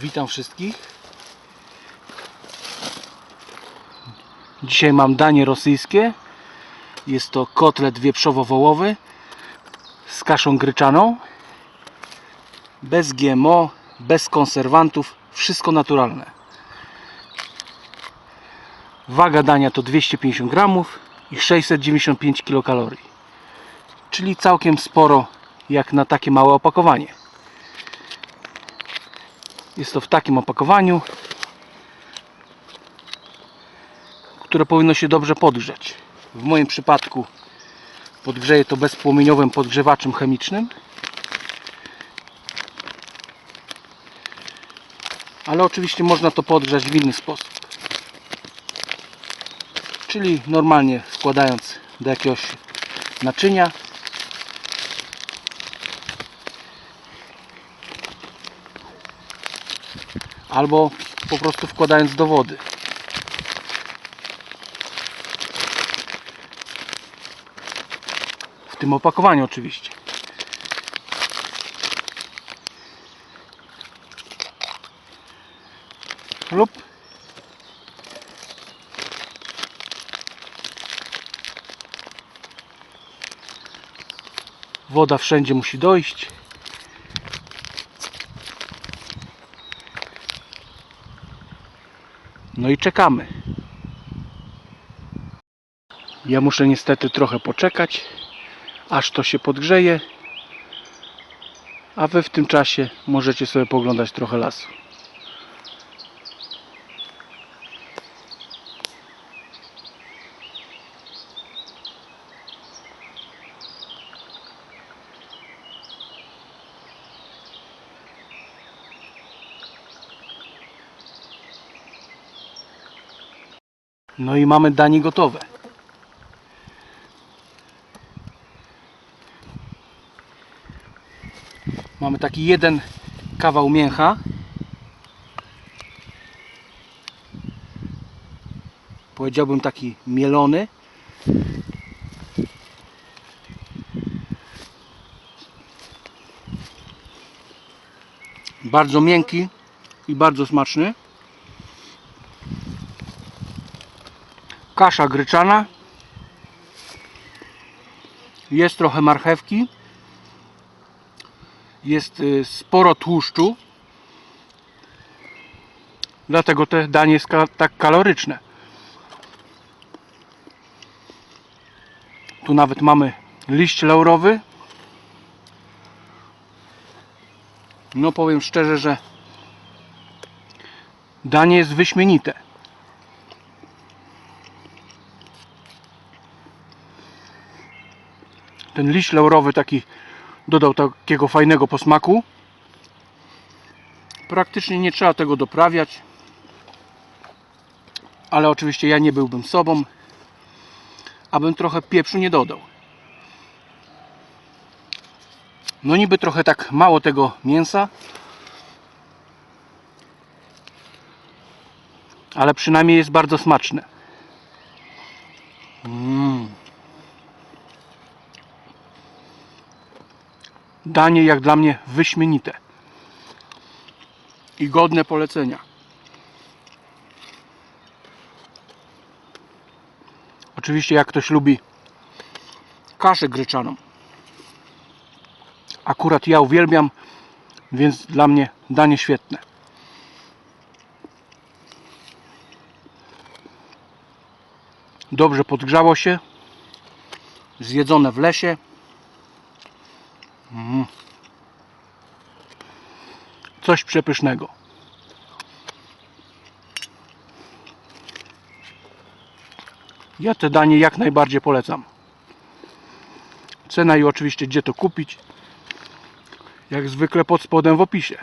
Witam wszystkich. Dzisiaj mam danie rosyjskie. Jest to kotlet wieprzowo-wołowy z kaszą gryczaną. Bez GMO, bez konserwantów, wszystko naturalne. Waga dania to 250 gramów i 695 kilokalorii. Czyli całkiem sporo jak na takie małe opakowanie. Jest to w takim opakowaniu, które powinno się dobrze podgrzać. W moim przypadku podgrzeję to bezpłomieniowym podgrzewaczem chemicznym. Ale oczywiście można to podgrzać w inny sposób. Czyli normalnie wkładając do jakiegoś naczynia albo po prostu wkładając do wody. W tym opakowaniu oczywiście. Lub woda wszędzie musi dojść. No i czekamy. Ja muszę niestety trochę poczekać, aż to się podgrzeje. A wy w tym czasie możecie sobie poglądać trochę lasu. No i mamy danie gotowe. Mamy taki jeden kawał mięcha. Powiedziałbym taki mielony. Bardzo miękki i bardzo smaczny. Kasza gryczana. Jest trochę marchewki. Jest y, sporo tłuszczu. Dlatego te danie jest tak kaloryczne. Tu nawet mamy liść laurowy. No powiem szczerze, że danie jest wyśmienite ten liść laurowy taki dodał takiego fajnego posmaku. Praktycznie nie trzeba tego doprawiać ale oczywiście ja nie byłbym sobą abym trochę pieprzu nie dodał. No niby trochę tak mało tego mięsa ale przynajmniej jest bardzo smaczne danie jak dla mnie wyśmienite i godne polecenia. Oczywiście jak ktoś lubi kaszę gryczaną. Akurat ja uwielbiam, więc dla mnie danie świetne. Dobrze podgrzało się. Zjedzone w lesie. Mm. Coś przepysznego. Ja te danie jak najbardziej polecam. Cena i oczywiście gdzie to kupić. Jak zwykle pod spodem w opisie.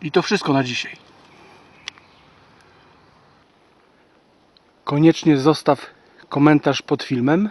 I to wszystko na dzisiaj. Koniecznie zostaw komentarz pod filmem.